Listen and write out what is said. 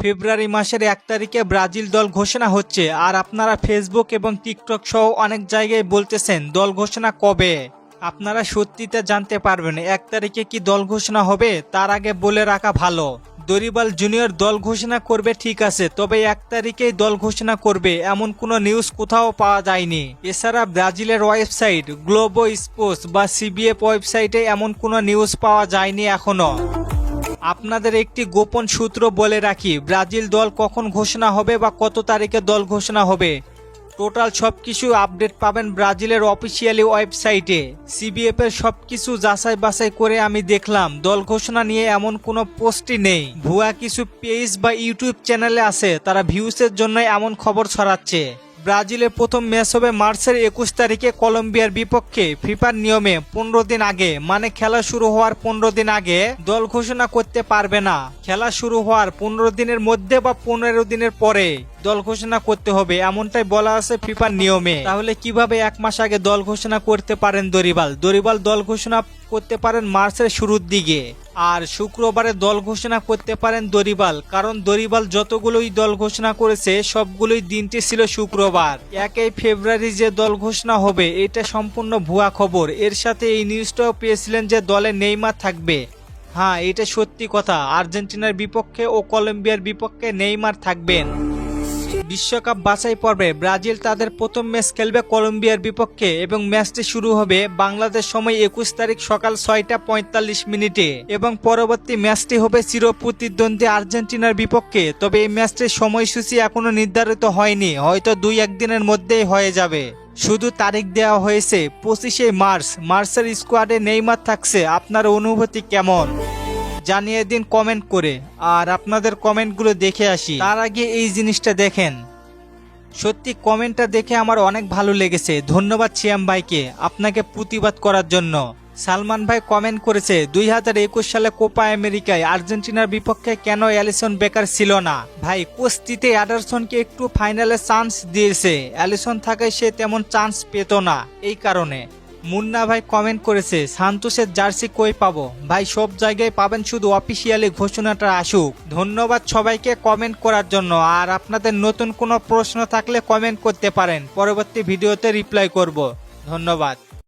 ফেব্রুয়ারি মাসের এক তারিখে ব্রাজিল দল ঘোষণা হচ্ছে। আর আপনারা ফেসবুক এবং টিকটক সহ অনেক জায়গায় বলতেছেন দল ঘোষণা কবে। আপনারা সত্যিটা জানতে পারবেন, এক তারিখে কি দল ঘোষণা হবে তার আগে বলে রাখা ভালো। দরিবাল জুনিয়র দল ঘোষণা করবে ঠিক আছে, তবে এক তারিখেই দল ঘোষণা করবে, এমন কোনো নিউজ কোথাও পাওয়া যায়নি। এছাড়া ব্রাজিলের ওয়েবসাইট গ্লোবো স্পোর্টস বা সিবিএফ ওয়েবসাইটে এমন কোনো নিউজ পাওয়া যায়নি এখনও। আপনাদের একটি গোপন সূত্র বলে রাখি, ব্রাজিল দল কখন ঘোষণা হবে বা কত তারিখে দল ঘোষণা হবে। টোটাল সব কিছু আপডেট পাবেন ব্রাজিলের অফিসিয়ালি ওয়েবসাইটে। সিবিএফ এর সবকিছু যাচাই বাছাই করে আমি দেখলাম, দল ঘোষণা নিয়ে এমন কোনো পোস্টই নেই। ভুয়া কিছু পেজ বা ইউটিউব চ্যানেলে আছে, তারা ভিউসের জন্য এমন খবর ছড়াচ্ছে। ব্রাজিলের প্রথম ম্যাচ হবে মার্চের একুশ তারিখে কলম্বিয়ার বিপক্ষে ফিফার নিয়মে পনেরো দিন আগে। মানে খেলা শুরু হওয়ার পনেরো দিন আগে দল ঘোষণা করতে পারবে না। খেলা শুরু হওয়ার পনেরো দিনের মধ্যে বা পনেরো দিনের পরে দল ঘোষণা করতে হবে, এমনটাই বলা আছে ফিফার নিয়মে। তাহলে কীভাবে এক মাস আগে দল ঘোষণা করতে পারেন দরিবাল? দরিবাল দল ঘোষণা করতে পারেন মার্চের শুরুর দিকে। আর শুক্রবারে দল ঘোষণা করতে পারেন দরিবাল, কারণ দরিবাল যতগুলোই দল ঘোষণা করেছে, সবগুলোই দিনটি ছিল শুক্রবার। একই ফেব্রুয়ারি যে দল ঘোষণা হবে, এটা সম্পূর্ণ ভুয়া খবর। এর সাথে এই নিউজটাও পেয়েছিলেন যে দলে নেইমার থাকবে। হ্যাঁ এটা সত্যি কথা। আর্জেন্টিনার বিপক্ষে ও কলম্বিয়ার বিপক্ষে নেইমার থাকবেন। বিশ্বকাপ বাছাই পর্বে ব্রাজিল তাদের প্রথম ম্যাচ খেলবে কলম্বিয়ার বিপক্ষে এবং ম্যাচটি শুরু হবে বাংলাদেশ সময় একুশ তারিখ সকাল ছয়টা পঁয়তাল্লিশ মিনিটে। এবং পরবর্তী ম্যাচটি হবে চির প্রতিদ্বন্দ্বী আর্জেন্টিনার বিপক্ষে। তবে এই ম্যাচটির সময়সূচি এখনও নির্ধারিত হয়নি, হয়তো দুই একদিনের মধ্যেই হয়ে যাবে। শুধু তারিখ দেওয়া হয়েছে পঁচিশে মার্চ। মার্চের স্কোয়াডে নেইমার থাকছে। আপনার অনুভূতি কেমন? জানিয়ে দিন কমেন্ট করে। আর আপনাদের কমেন্টগুলো দেখে আসি। তার আগে এই জিনিসটা দেখেন। সত্যি কমেন্টটা দেখে আমার অনেক ভালো লেগেছে। ধন্যবাদ শিয়াম ভাইকে আপনাকে প্রতিবাদ করার জন্য। সালমান ভাই কমেন্ট করেছে, দুই হাজার একুশ সালে কোপা আমেরিকায় আর্জেন্টিনার বিপক্ষে কেন অ্যালিসন বেকার ছিল না? ভাই, কুস্তিতে অ্যাডারসনকে একটু ফাইনালে চান্স দিয়েছে। অ্যালিসন থাকায় সে তেমন চান্স পেত না। এই কারণে। মুন্না ভাই কমেন্ট করেছে সান্তোষের জার্সি কই পাবো? ভাই, সব জায়গায় পাবেন শুধু অফিসিয়ালি ঘোষণাটা আসুক। ধন্যবাদ সবাইকে কমেন্ট করার জন্য। আর আপনাদের নতুন কোনো প্রশ্ন থাকলে কমেন্ট করতে পারেন। পরবর্তী ভিডিওতে রিপ্লাই করব। ধন্যবাদ।